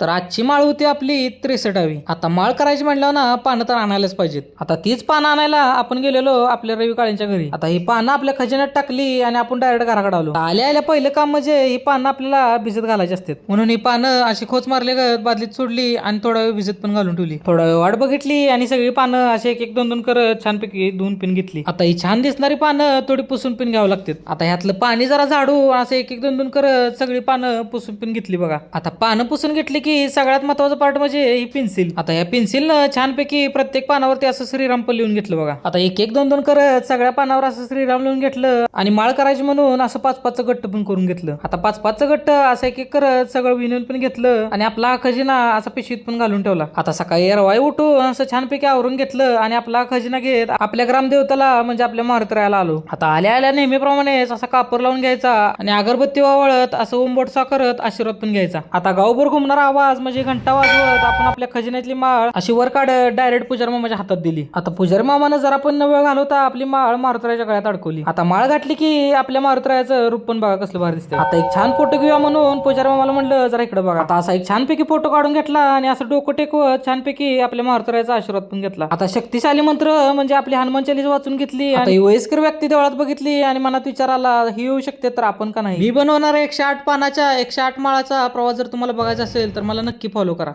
तर आजची माळ होती आपली त्रेसष्टावी. आता माळ करायची म्हटल्यावर ना पानं तर आणायलाच पाहिजेत. आता तीच पानं आणायला आपण गेलेलो आपल्या रवी काळेंच्या घरी. आता ही पानं आपल्या खजिन्यात टाकली आणि आपण डायरेक्ट घराकडे आलो. आल्या आल्या पहिलं काम म्हणजे ही पानं आपल्याला भिजत घालायची असतात. म्हणून ही पानं अशी खोच मारले गत बादलीत सोडली आणि थोडा वेळ भिजत पण घालून ठेवली. थोडा वेळ वाट बघितली आणि सगळी पानं असे एक एक दोन दोन करत छानपैकी धुवून पिन घेतली. आता ही छान दिसणारी पानं थोडी पुसून पिन घ्यावं लागतात. आता ह्यातलं पाणी जरा झाडू असं एक एक दोन दोन करत सगळी पानं पुसून पिन घेतली बघा. आता पानं पुसून घेतली की सगळ्यात महत्त्वाचा पार्ट म्हणजे ही पेन्सिल आता या पेन्सिलनं छानपैकी प्रत्येक पानावरती असं श्रीराम पण लिहून घेतलं बघा. आता एक एक दोन दोन करत सगळ्या पानावर असं श्रीराम लिहून घेतलं आणि माळ करायची म्हणून असं पाच पाचचं गट्ट पण करून घेतलं. आता पाच पाचचं गट्ट असं एक एक करत सगळं विनून पण घेतलं आणि आपला खजिना असा पिशवीत पण घालून ठेवला. आता सकाळी रवाई उठून असं छानपैकी आवरून घेतलं आणि आपला खजिना घेत आपल्या ग्रामदेवताला म्हणजे आपल्या मारुतरायाला आलो. आता आल्या आल्या नेहमीप्रमाणेच असा कापूर लावून घ्यायचा आणि अगरबत्ती वावळत असं उंबोटसा करत आशीर्वाद पण घ्यायचा. आता गावभर घुमणारा आवाज म्हणजे घंटा वाजवत आपण आपल्या खजिन्यातली माळ अशी वर काढत डायरेक्ट पुजारी मामाच्या हातात दिली. आता पुजारी मामानं जरा पण न वेळ घालवता आपली माळ मारुतरायाच्या गळ्यात अडकवली. आता माळ घातली की आपल्या मारुतरायाचं रूप पण बघा कसलं भारी दिसतंय. आता एक छान फोटो घेऊया म्हणून पुजारी मामाला म्हणलं जरा इकडे बघा. आता असा एक छानपैकी फोटो काढून घेतला आणि असं डोकं टेकवत छानपैकी आपल्या मारुतरायाचा आशीर्वाद पण घेतला. आता शक्तिशाली मंत्र म्हणजे आपली हनुमान चालीस वाचून घेतली आणि वयस्कर व्यक्ती देवळात बघितली आणि मनात विचार आला ही येऊ शकते तर आपण का नाही? मी बनवणारा एकशे आठ पानाच्या एकशे आठ माळाचा प्रवास जर तुम्हाला बघायचा असेल तर मला नक्की फॉलो करा.